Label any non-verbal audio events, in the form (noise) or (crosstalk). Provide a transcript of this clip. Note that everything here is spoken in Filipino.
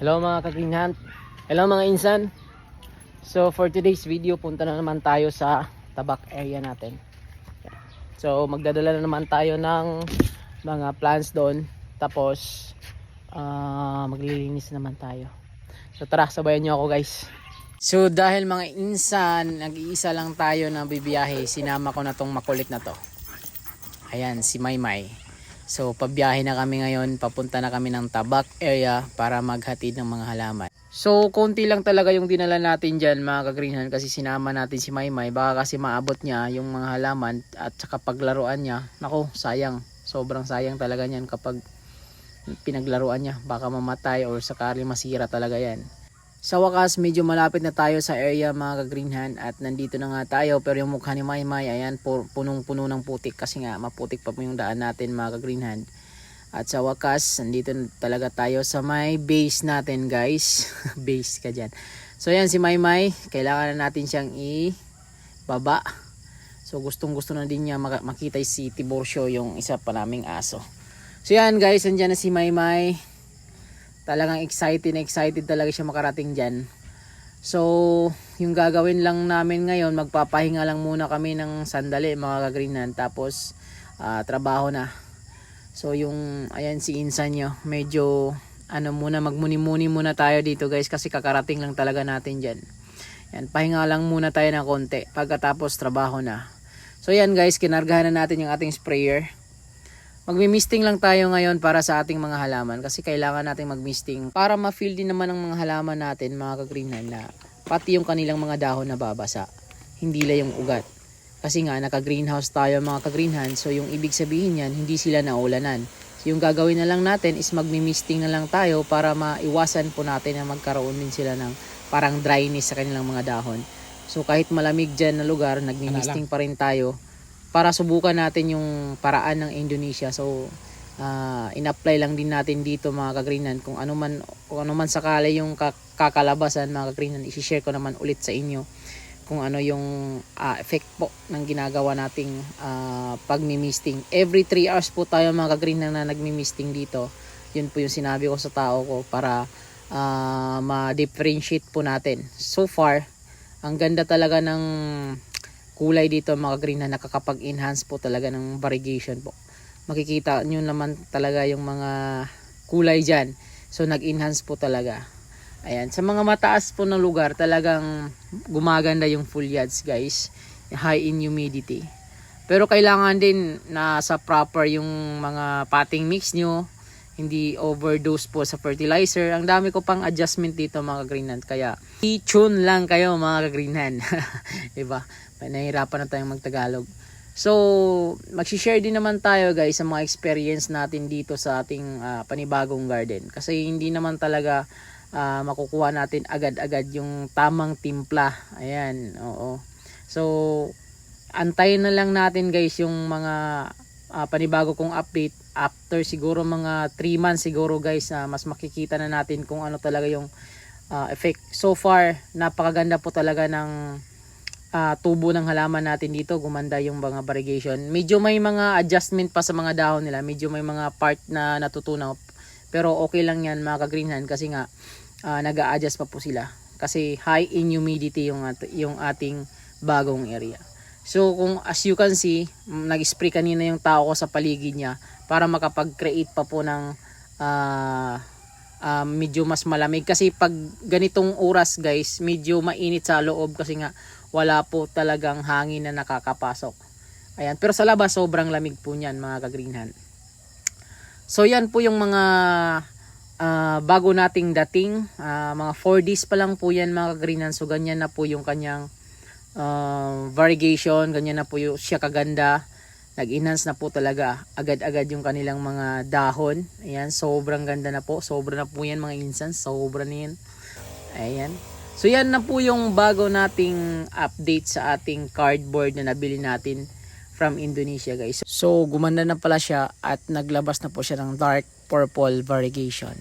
Hello mga ka-green hunt. Hello mga insan. So for today's video, punta na naman tayo sa tabak area natin. So magdadala na naman tayo ng mga plants doon. Tapos ah, maglilinis naman tayo. So tara, sabayan nyo ako guys. So dahil mga insan, nag-iisa lang tayo na bibiyahe, sinama ko na tong makulit na to. Ayan, si Maymay. So, pabiyahe na kami ngayon. Papunta na kami ng Tabak area para maghatid ng mga halaman. So, konti lang talaga yung dinala natin dyan mga kagreenhan kasi sinama natin si Maymay. Baka kasi maabot niya yung mga halaman at saka paglaruan niya. Nako, sayang. Sobrang sayang talaga niyan kapag pinaglaruan niya. Baka mamatay or sakali masira talaga yan. Sa wakas, medyo malapit na tayo sa area mga ka-greenhan at nandito na nga tayo pero yung mukha ni Maymay ayan pu- punong-puno ng putik kasi nga maputik pa po yung daan natin mga ka-greenhan. At sa wakas, nandito na talaga tayo sa may base natin guys. (laughs) base ka dyan. So yan si Maymay, kailangan na natin siyang i-baba. So gustong gusto na din niya makita si Tiborcio yung isa pa naming aso. So yan guys, andyan na si Maymay talagang excited na excited talaga siya makarating dyan. So, yung gagawin lang namin ngayon, magpapahinga lang muna kami ng sandali mga kagreenan. Tapos, ah, trabaho na. So, yung, ayan si Insan nyo, medyo, ano muna, magmuni-muni muna tayo dito guys kasi kakarating lang talaga natin dyan. Yan, pahinga lang muna tayo ng konti. Pagkatapos, trabaho na. So, yan guys, kinargahan na natin yung ating sprayer magmi-misting lang tayo ngayon para sa ating mga halaman kasi kailangan natin mag-misting para ma-feel din naman ng mga halaman natin mga ka-greenhan na pati yung kanilang mga dahon na babasa hindi lang yung ugat. Kasi nga naka-greenhouse tayo mga ka-greenhan so yung ibig sabihin yan hindi sila naulanan. So yung gagawin na lang natin is magmi-misting na lang tayo para maiwasan po natin na magkaroon din sila ng parang dryness sa kanilang mga dahon. So kahit malamig dyan na lugar nagmi-misting pa rin tayo para subukan natin yung paraan ng Indonesia. So, ah, in-apply lang din natin dito mga kagreenan. Kung ano man, kung ano man sakali yung ka- kakalabasan mga kagreenan, isi-share ko naman ulit sa inyo kung ano yung ah, effect po ng ginagawa nating ah, pagmi-misting. Every 3 hours po tayo mga kagreenan na nagmi-misting dito. Yun po yung sinabi ko sa tao ko para ah, ma-differentiate po natin. So far, ang ganda talaga ng kulay dito mga green na nakakapag-enhance po talaga ng variegation po. Makikita nyo naman talaga yung mga kulay dyan. So nag-enhance po talaga. Ayan. Sa mga mataas po ng lugar talagang gumaganda yung foliage guys. High in humidity. Pero kailangan din na sa proper yung mga potting mix nyo. Hindi overdose po sa fertilizer. Ang dami ko pang adjustment dito mga greenhand. Kaya i-tune lang kayo mga greenhand. (laughs) diba? nahihirapan na tayong magtagalog. So, mag-share din naman tayo guys sa mga experience natin dito sa ating ah, panibagong garden. Kasi hindi naman talaga ah, makukuha natin agad-agad yung tamang timpla. Ayan, oo. So, antayin na lang natin guys yung mga ah, panibago kong update after siguro mga 3 months siguro guys na mas makikita na natin kung ano talaga yung ah, effect. So far, napakaganda po talaga ng ah, tubo ng halaman natin dito, gumanda yung mga variegation. Medyo may mga adjustment pa sa mga dahon nila, medyo may mga part na natutunaw. Pero okay lang yan mga ka-greenhand kasi nga ah, nag-a-adjust pa po sila. Kasi high in humidity yung, at- yung ating bagong area. So kung as you can see, mm, nag-spray kanina yung tao ko sa paligid niya para makapag-create pa po ng ah, ah, medyo mas malamig. Kasi pag ganitong oras guys, medyo mainit sa loob kasi nga wala po talagang hangin na nakakapasok. Ayan. Pero sa labas, sobrang lamig po niyan mga ka-greenhan. So yan po yung mga ah, bago nating dating. Ah, mga 4 days pa lang po yan mga ka-greenhan. So ganyan na po yung kanyang ah, variegation. Ganyan na po yung siya kaganda. Nag-enhance na po talaga agad-agad yung kanilang mga dahon. Ayan, sobrang ganda na po. Sobra na po yan mga instance. Sobra na yan. Ayan. So yan na po yung bago nating update sa ating cardboard na nabili natin from Indonesia guys. So gumanda na pala siya at naglabas na po siya ng dark purple variegation.